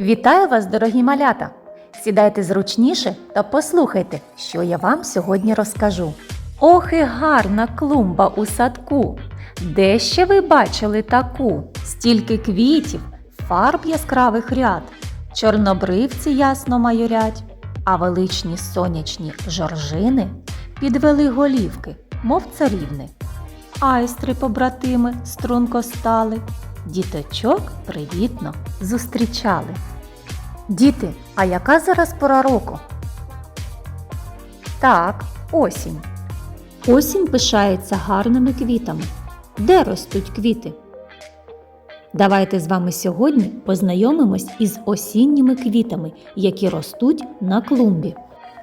Вітаю вас, дорогі малята! Сідайте зручніше та послухайте, що я вам сьогодні розкажу. Ох і гарна клумба у садку! Де ще ви бачили таку? Стільки квітів, фарб яскравих ряд, чорнобривці ясно майорять, а величні сонячні жоржини підвели голівки, мов царівни. Айстри побратими струнко стали, діточок привітно зустрічали. Діти, а яка зараз пора року? Так, осінь. Осінь пишається гарними квітами. Де ростуть квіти? Давайте з вами сьогодні познайомимось із осінніми квітами, які ростуть на клумбі.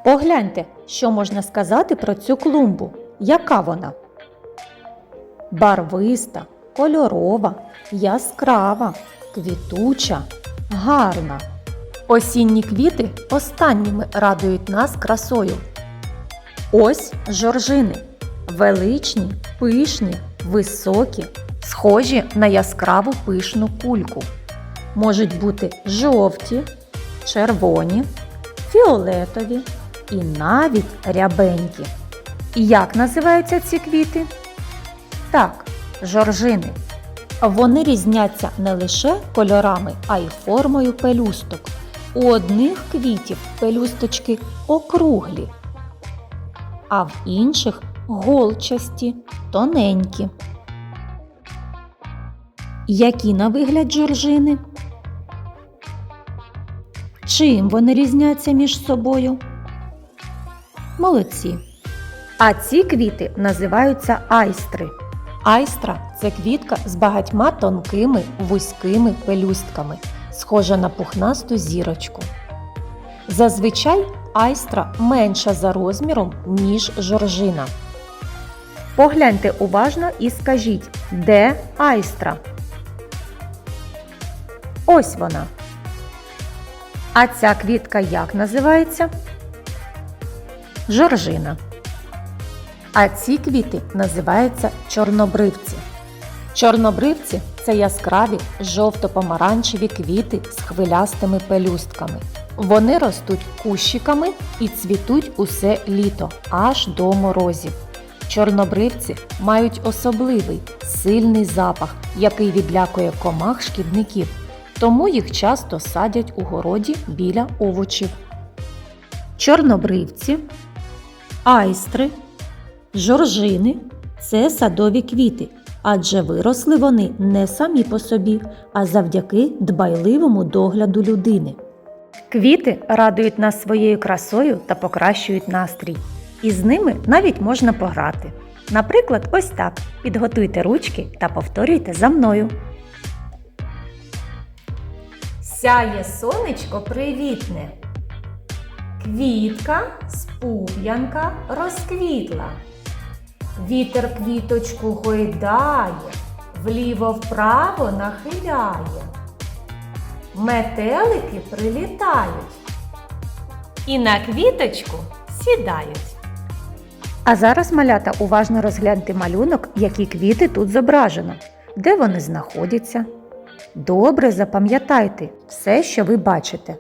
Погляньте, що можна сказати про цю клумбу. Яка вона? Барвиста, кольорова, яскрава, квітуча, гарна. Осінні квіти останніми радують нас красою. Ось жоржини. Величні, пишні, високі, схожі на яскраву пишну кульку. Можуть бути жовті, червоні, фіолетові і навіть рябенькі. Як називаються ці квіти? Так, жоржини. Вони різняться не лише кольорами, а й формою пелюсток. У одних квітів пелюсточки округлі, а в інших голчасті, тоненькі. Які на вигляд жоржини? Чим вони різняться між собою? Молодці. А ці квіти називаються айстри. Айстра це квітка з багатьма тонкими вузькими пелюстками, схожа на пухнасту зірочку. Зазвичай айстра менша за розміром, ніж жоржина. Погляньте уважно і скажіть, де айстра? Ось вона. А ця квітка як називається? Жоржина. А ці квіти називаються чорнобривці. Чорнобривці це яскраві жовто-помаранчеві квіти з хвилястими пелюстками. Вони ростуть кущиками і цвітуть усе літо аж до морозів. Чорнобривці мають особливий сильний запах, який відлякує комах шкідників, тому їх часто садять у городі біля овочів. Чорнобривці, айстри, Жоржини це садові квіти, адже виросли вони не самі по собі, а завдяки дбайливому догляду людини. Квіти радують нас своєю красою та покращують настрій. І з ними навіть можна пограти. Наприклад, ось так. Підготуйте ручки та повторюйте за мною. Сяє сонечко привітне. Квітка з пуп'янка розквітла. Вітер квіточку гойдає, вліво-вправо нахиляє. Метелики прилітають і на квіточку сідають. А зараз, малята, уважно розгляньте малюнок, які квіти тут зображено, де вони знаходяться. Добре запам'ятайте все, що ви бачите.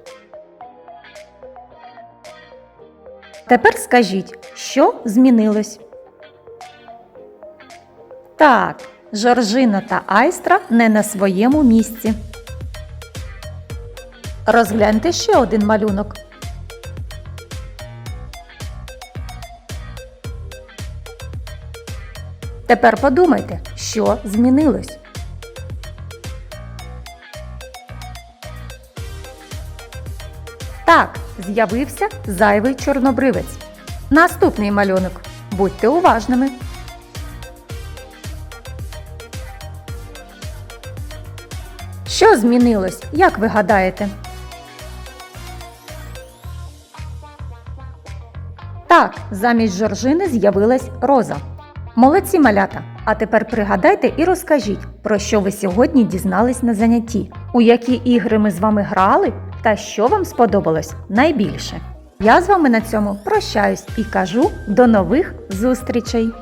Тепер скажіть, що змінилось? Так, Жоржина та Айстра не на своєму місці. Розгляньте ще один малюнок. Тепер подумайте, що змінилось. Так, з'явився зайвий чорнобривець. Наступний малюнок. Будьте уважними. Що змінилось, як ви гадаєте? Так, замість жоржини з'явилась роза. Молодці малята! А тепер пригадайте і розкажіть, про що ви сьогодні дізнались на занятті, у які ігри ми з вами грали та що вам сподобалось найбільше. Я з вами на цьому прощаюсь і кажу до нових зустрічей!